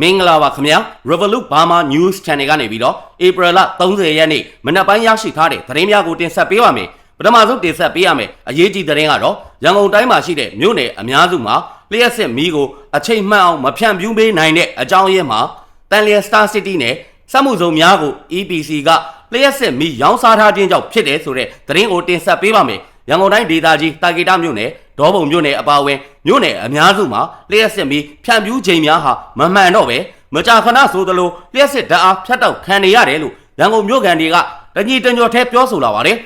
မင်္ဂလာပါခင်ဗျာ Revolut Burma News Channel ကနေပြီးတော့ဧပြီလ30ရက်နေ့မနက်ပိုင်းရရှိထားတဲ့သတင်းများကိုတင်ဆက်ပေးပါမယ်ပထမဆုံးတင်ဆက်ပေးရမယ်အရေးကြီးသတင်းကတော့ရန်ကုန်တိုင်းမှာရှိတဲ့မြို့နယ်အများစုမှာလျှက်စစ်မီးကိုအချိန်မှန်အောင်မဖြန့်ဖြူးပေးနိုင်တဲ့အကြောင်းရင်းမှာတန်လျက် Star City နဲ့စက်မှုဇုံများကို EPC ကလျှက်စစ်မီးရောင်းစားထားခြင်းကြောင့်ဖြစ်တယ်ဆိုတဲ့သတင်းကိုတင်ဆက်ပေးပါမယ်ရန်ကုန်တိုင်းဒေသကြီးတာဂီတာမြို့နယ် ဒေါပုံမြို့နယ်အပါအဝင်မြို့နယ်အများစုမှာလျှက်စစ်မီးဖြန့်ဖြူးချိန်များဟာမမှန်တော့ပဲမကြာခဏဆိုသလိုလျှက်စစ်ဓာတ်အားဖြတ်တောက်ခံနေရတယ်လို့ရန်ကုန်မြို့ကန်တွေကတညီတညော်ထဲပြောဆိုလာပါတယ်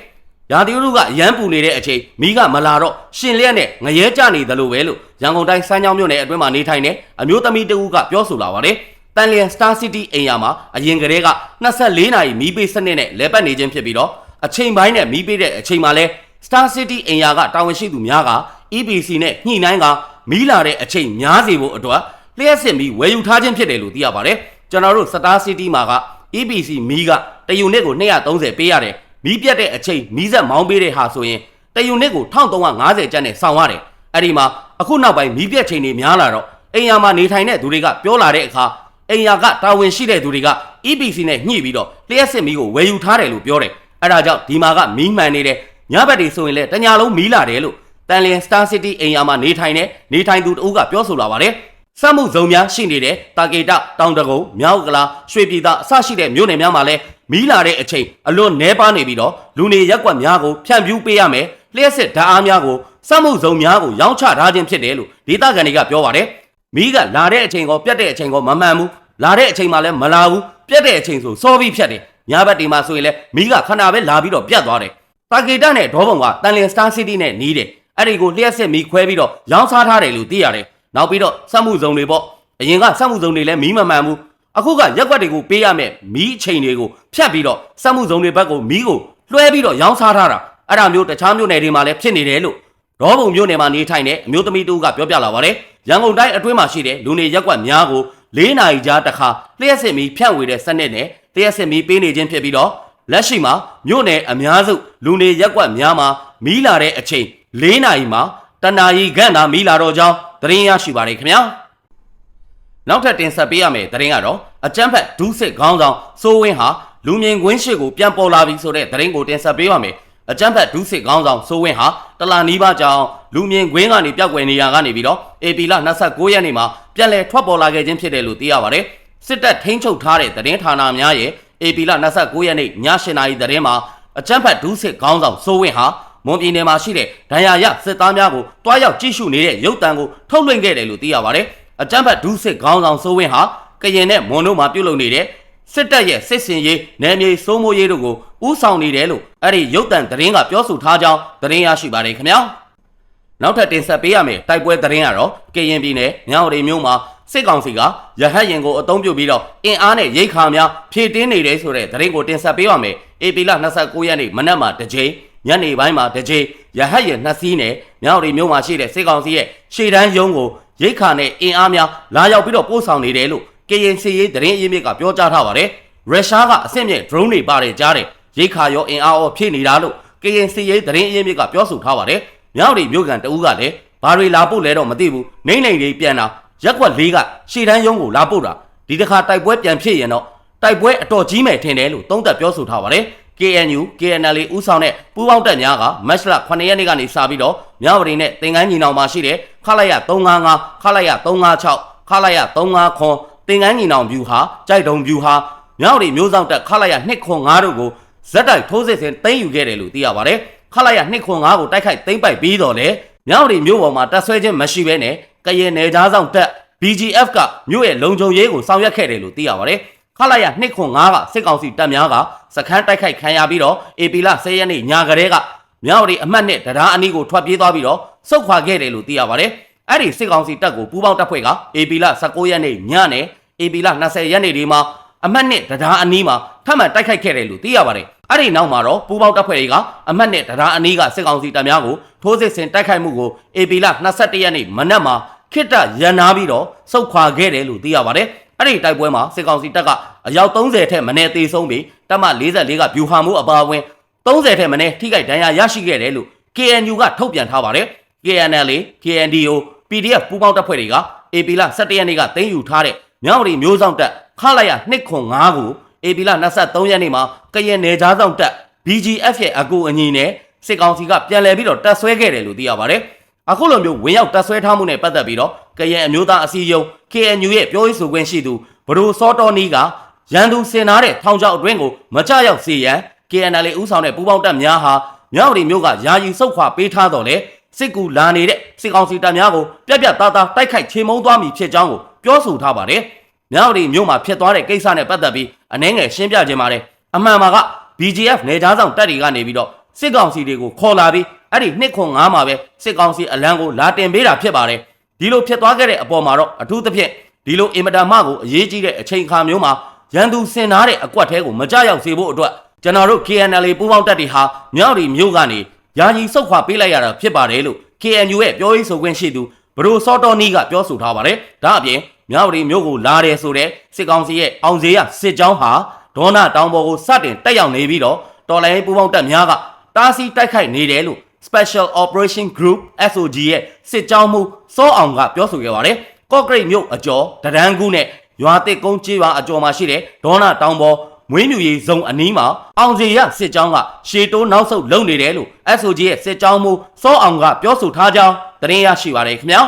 ရာသီဥတုကအရန်ပူနေတဲ့အချိန်မီးကမလာတော့ရှင်လျက်နဲ့ငရဲကြနေသလိုပဲလို့ရန်ကုန်တိုင်းစမ်းချောင်းမြို့နယ်အတွင်းမှာနေထိုင်တဲ့အမျိုးသမီးတဦးကပြောဆိုလာပါတယ်တန်လျန် Star City အိမ်ယာမှာအရင်ကတည်းက24နာရီမီးပေးစနစ်နဲ့လဲပတ်နေခြင်းဖြစ်ပြီးတော့အချိန်ပိုင်းနဲ့မီးပေးတဲ့အချိန်မှာလဲ Star City အိမ်ယာကတာဝန်ရှိသူများက EPC နဲ့ညှိနှိုင်းကမီးလာတဲ့အချိန်များစေဖို့အတွက်လျှက်စစ်မီးဝယ်ယူထားခြင်းဖြစ်တယ်လို့သိရပါတယ်ကျွန်တော်တို့ Star City မှာက EPC မီးကတယူနစ်ကို230ပေးရတယ်မီးပြတ်တဲ့အချိန်မီးဆက်မောင်းပေးတဲ့ဟာဆိုရင်တယူနစ်ကို1350ကျပ်နဲ့ဆောင်ရတယ်အဲ့ဒီမှာအခုနောက်ပိုင်းမီးပြတ်ချိန်တွေများလာတော့အိမ်ယာမှာနေထိုင်တဲ့သူတွေကပြောလာတဲ့အခါအိမ်ယာကတာဝန်ရှိတဲ့သူတွေက EPC နဲ့ညှိပြီးတော့လျှက်စစ်မီးကိုဝယ်ယူထားတယ်လို့ပြောတယ်အဲ့ဒါကြောင့်ဒီမှာကမီးမှန်နေတယ်ညဘက်တွေဆိုရင်လည်းတညာလုံးမီးလာတယ်လို့ တန်လျင် Star City အိမ်ယာမှာနေထိုင်တဲ့နေထိုင်သူတဦးကပြောဆိုလာပါတယ်စက်မှုဇုံများရှိနေတဲ့တာကေတတောင်တကုံမြောက်ကလာရွှေပြည်သာအစရှိတဲ့မြို့နယ်များမှာလည်းမီးလာတဲ့အချိန်အလွန်နှဲပါနေပြီးတော့လူနေရက်ကွက်များကိုဖြန့်ဖြူးပေးရမယ်လျှက်စစ်ဓာတ်အားများကိုစက်မှုဇုံများကိုရောင်းချထားခြင်းဖြစ်တယ်လို့ဒေသခံတွေကပြောပါတယ်မီးကလာတဲ့အချိန်ကောပြတ်တဲ့အချိန်ကောမမှန်ဘူးလာတဲ့အချိန်မှလည်းမလာဘူးပြတ်တဲ့အချိန်ဆိုစောပြီးဖြတ်တယ်ညဘက်ဒီမှာဆိုရင်လည်းမီးကခဏပဲလာပြီးတော့ပြတ်သွားတယ်တာကေတနဲ့ဒေါဘုံကတန်လင်စတာစီးတီးနဲ့နီးတယ် အဲ့ဒီကိုလျှက်စစ်မီးခွဲပြီးတော့ရောင်းစားထားတယ်လို့သိရတယ်နောက်ပြီးတော့စက်မှုဇုံတွေပေါ့အရင်ကစက်မှုဇုံတွေလည်းမီးမမှန်ဘူးအခုကရက်ွက်တွေကိုပေးရမယ်မီးအချိန်တွေကိုဖြတ်ပြီးတော့စက်မှုဇုံတွေဘက်ကိုမီးကိုလွှဲပြီးတော့ရောင်းစားထားတာအဲ့ဒါမျိုးတခြားမျိုးနယ်တွေမှာလည်းဖြစ်နေတယ်လို့ဒေါဘုံမျိုးနယ်မှာနေထိုင်တဲ့အမျိုးသမီးတူကပြောပြလာပါတယ်ရန်ကုန်တိုင်းအတွင်းမှာရှိတဲ့လူနေရက်ွက်များကို၄နာရီကြာတစ်ခါလျှက်စစ်မီးဖြန့်ဝေတဲ့စနစ်နဲ့လျှက်စစ်မီးပေးနေခြင်းဖြစ်ပြီးတော့လက်ရှိမှာမြို့နယ်အများစုလူနေရက်ွက်များမှာမီးလာတဲ့အချိန် ၄နာရီမှာတနာရီခန့်သာမီးလာတော့ကြောင်းသတင်းရရှိပါတယ်ခင်ဗျာနောက်ထပ်တင်ဆက်ပေးရမယ့်သတင်းကတော့အကြမ်းဖက်ဒုစစ်ခေါင်းဆောင်စိုးဝင်းဟာလူမြင်ကွင်းရှိကိုပြန်ပေါ်လာပြီဆိုတဲ့သတင်းကိုတင်ဆက်ပေးပါမယ်အကြမ်းဖက်ဒုစစ်ခေါင်းဆောင်စိုးဝင်းဟာတလာနီးပါးကြောင်လူမြင်ကွင်းကနေပြောက်ွယ်နေရကနေပြီးတော့ AP လ29ရက်နေ့မှာပြန်လည်ထွက်ပေါ်လာခဲ့ခြင်းဖြစ်တယ်လို့သိရပါတယ်စစ်တပ်ထိန်းချုပ်ထားတဲ့သတင်းဌာနများရဲ့ AP လ29ရက်နေ့ည7:00နာရီသတင်းမှာအကြမ်းဖက်ဒုစစ်ခေါင်းဆောင်စိုးဝင်းဟာ မွန်ပြည်နယ်မှာရှိတဲ့ဒဏ်ရာရစစ်သားများကိုတွားရောက်ကြည့်ရှုနေတဲ့ရုပ်တံကိုထုတ်လွှင့်ခဲ့တယ်လို့သိရပါတယ်အကြမ်းဖက်ဒုစစ်ခေါင်းဆောင်စိုးဝင်းဟာကရင်နဲ့မွန်တို့မှာပြုလုပ်နေတဲ့စစ်တပ်ရဲ့စစ်စင်ရေးနယ်မြေစိုးမိုးရေးတို့ကိုဥဆောင်နေတယ်လို့အဲ့ဒီရုပ်တံသတင်းကပြောဆိုထားကြောင်းသတင်းရရှိပါတယ်ခင်ဗျာနောက်ထပ်တင်ဆက်ပေးရမယ်တိုက်ပွဲသတင်းကတော့ကရင်ပြည်နယ်မြောက်ရီမြို့မှာစစ်ကောင်စီကရဟတ်ရင်ကိုအုံပြုပြီးတော့အင်အားနဲ့ရိတ်ခါများဖြည့်တင်းနေတယ်ဆိုတဲ့သတင်းကိုတင်ဆက်ပေးပါမယ်။ AP လ29ရက်နေ့မနက်မှာတစ်ကြိမ် ညနေပိုင်းမှာတစ်ကြိမ်ရဟတ်ရင်နှစ်စီးနဲ့မြောက်ရီမြို့မှာရှိတဲ့စစ်ကောင်စီရဲ့ရှေ့တန်းရုံးကိုရိတ်ခါနဲ့အင်အားများလာရောက်ပြီးတော့ပို့ဆောင်နေတယ်လို့ KNC ရေးသတင်းအရင်းမြစ်ကပြောကြားထားပါတယ်။ရုရှားကအဆင့်မြင့် drone တွေပါတယ်ကြားတယ်ရိတ်ခါရောအင်အားရောဖြည့်နေတာလို့ KNC ရေးသတင်းအရင်းမြစ်ကပြောဆိုထားပါတယ်။မြောက်ရီမြို့ကန်တအူးကလည်းဘာတွေလာပို့လဲတော့မသိဘူး။နိုင်နိုင်လေးပြန်လာရက်ကွက်လေးကရှေ့တန်းရုံးကိုလာပို့တာဒီတစ်ခါတိုက်ပွဲပြန်ဖြစ်ရင်တော့တိုက်ပွဲအတော်ကြီးမယ်ထင်တယ်လို့သုံးသပ်ပြောဆိုထားပါတယ် KNU KNL ဦးဆောင်တဲ့ပူးပေါင်းတပ်များကမတ်လ9ရက်နေ့ကနေစပြီးတော့မြဝတီနဲ့တင်ကန်းညီနောင်မှာရှိတဲ့ခလာရ355ခလာရ356ခလာရ35ခွန်တင်ကန်းညီနောင်ဗျူဟာကြိုက်တုံဗျူဟာမြဝတီမျိုးဆောင်တပ်ခလာရ205တို့ကိုဇက်တိုက်ထိုးစစ်ဆင်သိမ်းယူခဲ့တယ်လို့သိရပါတယ်ခလာရ205ကိုတိုက်ခိုက်သိမ်းပိုက်ပြီးတော့လေမြဝတီမျိုးပေါ်မှာတပ်ဆွဲခြင်းမရှိဘဲနဲ့ကရင်နယ်သားဆောင်တပ် BGF ကမြို့ရဲ့လုံခြုံရေးကိုဆောင်ရွက်ခဲ့တယ်လို့သိရပါတယ် ခလာရ205ကစစ်ကောင်စီတပ်များကစခန်းတိုက်ခိုက်ခံရပြီးတော့ AP လ10ရက်နေ့ညကလေးကမြောက်ရီအမှတ်နဲ့တရားအနီးကိုထွက်ပြေးသွားပြီးတော့စုတ်ခွာခဲ့တယ်လို့သိရပါတယ်အဲ့ဒီစစ်ကောင်စီတပ်ကိုပူးပေါင်းတပ်ဖွဲ့က AP လ19ရက်နေ့ညနဲ့ AP လ20ရက်နေ့ဒီမှာအမှတ်နဲ့တရားအနီးမှာထပ်မံတိုက်ခိုက်ခဲ့တယ်လို့သိရပါတယ်အဲ့ဒီနောက်မှာတော့ပူးပေါင်းတပ်ဖွဲ့တွေကအမှတ်နဲ့တရားအနီးကစစ်ကောင်စီတပ်များကိုထိုးစစ်ဆင်တိုက်ခိုက်မှုကို AP လ21ရက်နေ့မနက်မှာခိတ္တရန်နာပြီးတော့စုတ်ခွာခဲ့တယ်လို့သိရပါတယ်။ အဲ့ဒီတိုက်ပွဲမှာစစ်ကောင်စီတပ်ကအယောက်30ထက်မနည်းသေဆုံးပြီးတပ်မ44ကဗျူဟာမှုအပါအဝင်30ထက်မနည်းထိခိုက်ဒဏ်ရာရရှိခဲ့တယ်လို့ KNU ကထုတ်ပြန်ထားပါတယ်။ KNL, KNDO, PDF ပူးပေါင်းတပ်ဖွဲ့တွေက AP လ17ရက်နေ့ကသိမ်းယူထားတဲ့မြောက်ရီမျိုးဆောင်တက်ခလာရ2ခွန်5ကိုအေပီလာ23ရက်နေ့မှာကရင်နယ်ကြားဆောင်တက် BGF ရဲ့အကူအညီနဲ့စစ်ကောင်စီကပြန်လည်ပြီးတော့တက်ဆွဲခဲ့တယ်လို့သိရပါတယ်။အခုလိုမျိုးဝင်ရောက်တက်ဆွဲထားမှုနဲ့ပတ်သက်ပြီးတော့ကရင်အမျိုးသားအစည်းအရုံး KNU ရဲ့ပြောရေးဆိုခွင့်ရှိသူဘဒိုစောတော်နီကရန်သူစင်နာတဲ့ထောင်ချောက်အတွင်းကိုမကြရောက်စေရန် KNL ဦးဆောင်တဲ့ပူးပေါင်းတပ်များဟာမြောက်ရီမျိုးကယာယီစုတ်ခွာပေးထားတော်လဲစစ်ကူလာနေတဲ့စစ်ကောင်စီတပ်များကိုပြက်ပြက်သားသားတိုက်ခိုက်ချေမှုန်းသွားမည်ဖြစ်ကြောင်းကိုပြောဆိုထားပါတယ်။မြောက်ရီမျိုးမှာဖြစ်သွားတဲ့ကိစ္စနဲ့ပတ်သက်ပြီးအနှဲငယ်ရှင်းပြခြင်းပါတယ်။အမှန်မှာက BGF နေသားဆောင်တပ်တွေကနေပြီးတော့စစ်ကောင်စီတွေကိုခေါ်လာပြီးအဲ့ဒီနှစ်ခွန်9မှာပဲစစ်ကောင်စီအလံကိုလာတင်ပေးတာဖြစ်ပါတယ်။ ဒီလိုဖြစ်သွားခဲ့တဲ့အပေါ်မှာတော့အထူးသဖြင့်ဒီလိုအင်မတန်မှကိုအရေးကြီးတဲ့အချိန်အခါမျိုးမှာရန်သူစင်နာတဲ့အကွက်ထဲကိုမကြရောက်စေဖို့အတွက်ကျွန်တော်တို့ KNL ပူးပေါင်းတပ်တွေဟာမြောက်ရီမျိုးကနေယာယီစုတ်ခွာပေးလိုက်ရတာဖြစ်ပါတယ်လို့ KNU ရဲ့ပြောရေးဆိုခွင့်ရှိသူဘရိုစောတော်နီကပြောဆိုထားပါတယ်။ဒါအပြင်မြောက်ရီမျိုးကိုလာတယ်ဆိုတဲ့စစ်ကောင်စီရဲ့အောင်စေရစစ်ကြောင်းဟာဒေါနာတောင်ပေါ်ကိုစတင်တက်ရောက်နေပြီးတော့တော်လိုင်းပူးပေါင်းတပ်များကတားဆီးတိုက်ခိုက်နေတယ်လို့ Special Operation Group SOG ရဲ့စစ်ကြောင်းမှုစောအောင်ကပြောဆိုခဲ့ပါတယ်။ကော့ဂရိတ်မြို့အကျော်တရန်ကူးနဲ့ရွာတစ်ကုန်းကျေးရွာအကျော်မှာရှိတဲ့ဒေါနာတောင်ပေါ်မွေးမြူရေးဇုံအနီးမှာအောင်စီရစစ်ကြောင်းကရှေတိုးနောက်ဆုတ်လုံနေတယ်လို့ SOG ရဲ့စစ်ကြောင်းမှုစောအောင်ကပြောဆိုထားကြောင်းသတင်းရရှိပါတယ်ခင်ဗျာ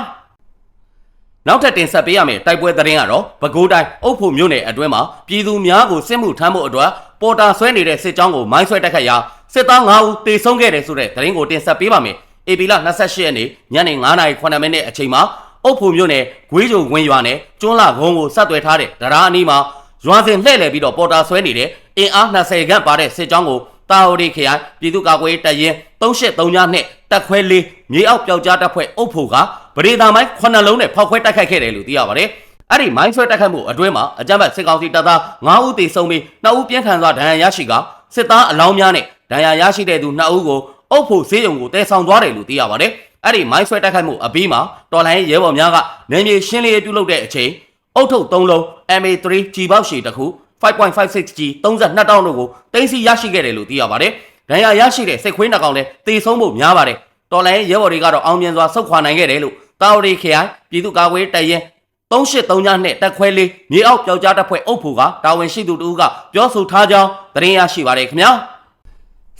နောက်ထပ်တင်ဆက်ပေးရမယ့်တိုက်ပွဲသတင်းကတော့ပဲခူးတိုင်းအုပ်ဖို့မြို့နယ်အတွင်းမှာပြည်သူများကိုစစ်မှုထမ်းဖို့အတွက်ပေါ်တာဆွဲနေတဲ့စစ်ကြောင်းကိုမိုင်းဆွဲတိုက်ခတ်ရာ စစ်သား9ဦးတေဆုံးခဲ့တယ်ဆိုတဲ့သတင်းကိုတင်ဆက်ပေးပါမယ်။ AP လ28ရက်နေ့ညနေ9:09မိနစ်အချိန်မှာအုပ်ဖို့မြို့နယ်ဂွေးကြုံဝင်းရွာနဲ့ကျွန်းလာကုန်းကိုဆက်သွယ်ထားတဲ့ဒရာအနီးမှာရွာစဉ်လှည့်လည်ပြီးတော့ပေါ်တာဆွဲနေတဲ့အင်အား20ခန့်ပါတဲ့စစ်ကြောင်းကိုတာဝရီခရိုင်ပြည်သူ့ကာကွယ်ရေးတပ်ရင်း383ညနဲ့တပ်ခွဲလေးမြေအောက်ပျောက်ကြားတပ်ဖွဲ့အုပ်ဖို့ကပရိဒါမိုင်း9လုံးနဲ့ဖောက်ခွဲတိုက်ခိုက်ခဲ့တယ်လို့သိရပါတယ်။အဲ့ဒီမိုင်းဆွဲတိုက်ခိုက်မှုအတွင်းမှာအကြမ်းဖက်စစ်ကောင်စီတပ်သား9ဦးသေဆုံးပြီး2ဦးပြင်းထန်စွာဒဏ်ရာရရှိက စစ်သားအလောင်းများနဲ့ဒဏ်ရာရရှိတဲ့သူ2ဦးကိုအုပ်ဖို့ဈေးရုံကိုတဲဆောင်သွားတယ်လို့သိရပါတယ်။အဲ့ဒီမိုင်းဆွဲတိုက်ခိုက်မှုအပြီးမှာတော်လိုင်းရဲဘော်များကနေမြေရှင်းလင်းရေးပြုလုပ်တဲ့အချိန်အုတ်ထုတ်3လုံး MA3 ကြီးပေါက်ရှည်တစ်ခု 5.56G 32တောင်းတို့ကိုတင်စီရရှိခဲ့တယ်လို့သိရပါတယ်။ဒဏ်ရာရရှိတဲ့စစ်ခွေးနှကောင်လည်းတေဆုံးဖို့များပါတယ်။တော်လိုင်းရဲဘော်တွေကတော့အောင်မြင်စွာဆုတ်ခွာနိုင်ခဲ့တယ်လို့တာဝရီခရိုင်ပြည်သူ့ကာကွယ်တပ်ရင်း 383ညနဲ့တက်ခွဲလေးမြေအောက်ပျောက်ကြားတပ်ဖွဲ့အုပ်ဖို့ကတာဝန်ရှိသူတို့ကပြောဆိုထားကြောင်းသတင်းရရှိပါတယ်ခင်ဗျာ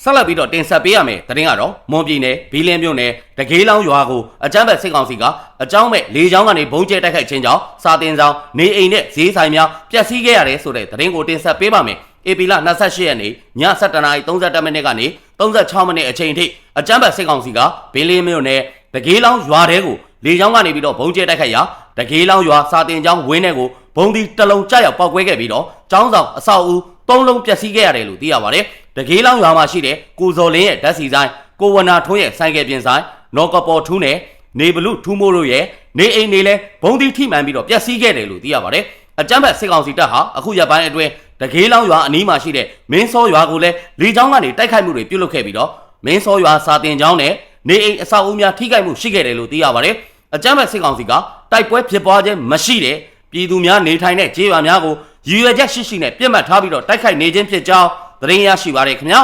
ဆက်လက်ပြီးတော့တင်ဆက်ပေးရမယ်သတင်းကတော့မွန်ပြည်နယ်ဘီလင်းမြို့နယ်တကေးလောင်းရွာကိုအကြမ်းဖက်စစ်ကောင်စီကအကြောင်းမဲ့လေကြောင်းကနေဘုံကျဲတိုက်ခိုက်ခြင်းကြောင့်စာတင်ဆောင်နေအိမ်နဲ့ဈေးဆိုင်များပျက်စီးခဲ့ရတယ်ဆိုတဲ့သတင်းကိုတင်ဆက်ပေးပါမယ်ဧပြီလ28ရက်နေ့ည7:32မိနစ်ကနေ36မိနစ်အချိန်ထိအကြမ်းဖက်စစ်ကောင်စီကဘီလင်းမြို့နယ်တကေးလောင်းရွာတဲကို လေကြောင်းကနေပြီးတော့ဘုံကျဲတိုက်ခိုက်ရာတကေးလောင်းရွာစာတင်ကျောင်းဝင်းထဲကိုဘုံဒီတစ်လုံးကြောက်ရောက်ပောက်ကွဲခဲ့ပြီးတော့ကျောင်းဆောင်အဆောက်အဦသုံးလုံးပျက်စီးခဲ့ရတယ်လို့သိရပါတယ်။တကေးလောင်းရွာမှာရှိတဲ့ကိုဇော်လင်းရဲ့ဓာတ်စီဆိုင်ကိုဝနာထွန်းရဲ့ဆိုင်ကယ်ပြင်ဆိုင်နော်ကပေါ်ထူးနဲ့နေဘလူထူးမိုးတို့ရဲ့နေအိမ်တွေလည်းဘုံဒီထိမှန်ပြီးတော့ပျက်စီးခဲ့တယ်လို့သိရပါတယ်။အကြမ်းဖက်စစ်ကောင်စီတပ်ဟာအခုရက်ပိုင်းအတွင်းတကေးလောင်းရွာအနီးမှာရှိတဲ့မင်းစောရွာကိုလည်းလေကြောင်းကနေတိုက်ခိုက်မှုတွေပြုလုပ်ခဲ့ပြီးတော့မင်းစောရွာစာတင်ကျောင်းနဲ့ နေအိမ်အဆောက်အဦများထိခိုက်မှုရှိခဲ့တယ်လို့သိရပါတယ်။အကြမ်းဖက်စစ်ကောင်စီကတိုက်ပွဲဖြစ်ပွားခြင်းမရှိတဲ့ပြည်သူများနေထိုင်တဲ့ခြေရွာများကိုရည်ရွယ်ချက်ရှိရှိနဲ့ပြစ်မှတ်ထားပြီးတော့တိုက်ခိုက်နေခြင်းဖြစ်ကြောင်းသတင်းရရှိပါရခင်ဗျာ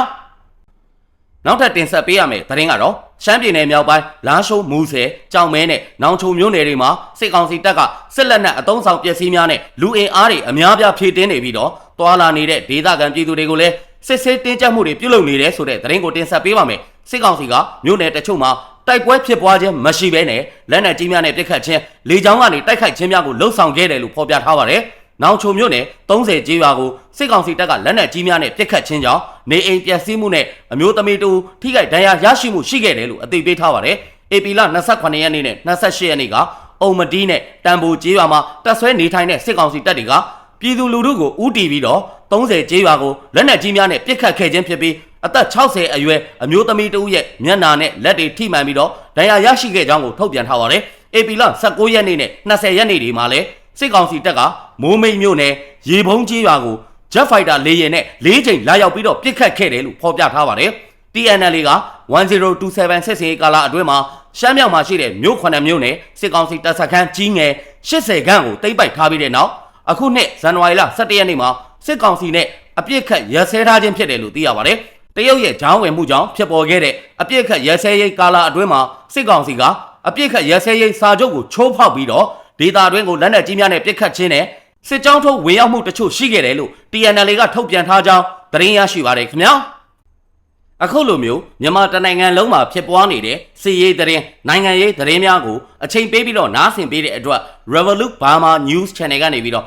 နောက်ထပ်တင်ဆက်ပေးရမယ့်သတင်းကတော့ရှမ်းပြည်နယ်မြောက်ပိုင်းလာရှိုးမူဆယ်ကြောင်မဲနဲ့နောင်ချုံမြို့နယ်တွေမှာစစ်ကောင်စီတပ်ကစစ်လက်နက်အုံဆောင်ပစ္စည်းများနဲ့လူအင်အားတွေအများပြားဖြည့်တင်းနေပြီးတော့တွာလာနေတဲ့ဒေသခံပြည်သူတွေကိုလည်းစစ်ဆေးတင်းကျပ်မှုတွေပြုလုပ်နေတယ်ဆိုတဲ့သတင်းကိုတင်ဆက်ပေးပါမယ် စစ်ကောင်စီကမြို့နယ်တချို့မှာတိုက်ပွဲဖြစ်ပွားခြင်းမရှိဘဲနဲ့လက်နက်ကြီးများနဲ့ပစ်ခတ်ခြင်းလေကြောင်းကနေတိုက်ခိုက်ခြင်းများကိုလှုံ့ဆော်ခဲ့တယ်လို့ဖော်ပြထားပါတယ်။နောင်ချုံမြို့နယ်30ကျေးရွာကိုစစ်ကောင်စီတပ်ကလက်နက်ကြီးများနဲ့ပစ်ခတ်ခြင်းကြောင့်နေအိမ်ပျက်စီးမှုနဲ့အမျိုးသမီးတူထိခိုက်ဒဏ်ရာရရှိမှုရှိခဲ့တယ်လို့အသိပေးထားပါတယ်။ AP လ28ရက်နေ့နဲ့28ရက်နေ့ကအုံမတီးနဲ့တန်ဘူကျေးရွာမှာတပ်ဆွဲနေထိုင်တဲ့စစ်ကောင်စီတပ်တွေက ပြည်သူလူထုကိုဥတီပြီးတော့30ကျေးရွာကိုလက်နက်ကြီးများနဲ့ပစ်ခတ်ခဲ့ခြင်းဖြစ်ပြီးအသက်60အရွယ်အမျိုးသမီးတဦးရဲ့မျက်နာနဲ့လက်တွေထိမှန်ပြီးတော့ဒဏ်ရာရရှိခဲ့ကြောင်းကိုထုတ်ပြန်ထားပါတယ်။ AP လ19ရက်နေ့နဲ့20ရက်နေ့တွေမှာလည်းစစ်ကောင်စီတပ်ကမိုးမိတ်မြို့နယ်ရေဘုံကြီးရွာကို Jet Fighter လေယာဉ်နဲ့၄ချိန်လာရောက်ပြီးတော့ပစ်ခတ်ခဲ့တယ်လို့ဖော်ပြထားပါတယ်။ TNL က1027စစ်စင်ကာလာအတွင်းမှာရှမ်းမြောက်မှာရှိတဲ့မြို့ခွနမြို့နယ်စစ်ကောင်စီတပ်စခန်းကြီးငယ်80ခန်းကိုတိမ့်ပိုက်ထားပြီးတဲ့နောက် အခုနှစ်ဇန်နဝါရီလ17ရက်နေ့မှာစစ်ကောင်စီနဲ့အပြစ်ခတ်ရဆဲထားခြင်းဖြစ်တယ်လို့သိရပါတယ်။တရုတ်ရဲ့ဂျောင်းဝင်မှုကြောင့်ဖြစ်ပေါ်ခဲ့တဲ့အပြစ်ခတ်ရဆဲရေးကာလအတွင်းမှာစစ်ကောင်စီကအပြစ်ခတ်ရဆဲရေးစာချုပ်ကိုချိုးဖောက်ပြီးတော့ဒေသတွင်းကိုလက်နက်ကြီးများနဲ့ပစ်ခတ်ခြင်းနဲ့စစ်ကြောင်းထုတ်ဝင်ရောက်မှုတချို့ရှိခဲ့တယ်လို့ TNL ကထုတ်ပြန်ထားကြောင်းသတင်းရရှိပါတယ်ခင်ဗျာ။အခုလိုမျိုးမြန်မာတနိုင်ငံလုံးမှာဖြစ်ပွားနေတဲ့စစ်ရေးသတင်းနိုင်ငံရေးသတင်းများကိုအချိန်ပေးပြီးတော့နားဆင်ပေးတဲ့အတွက် Revolut Burma News Channel ကနေပြီးတော့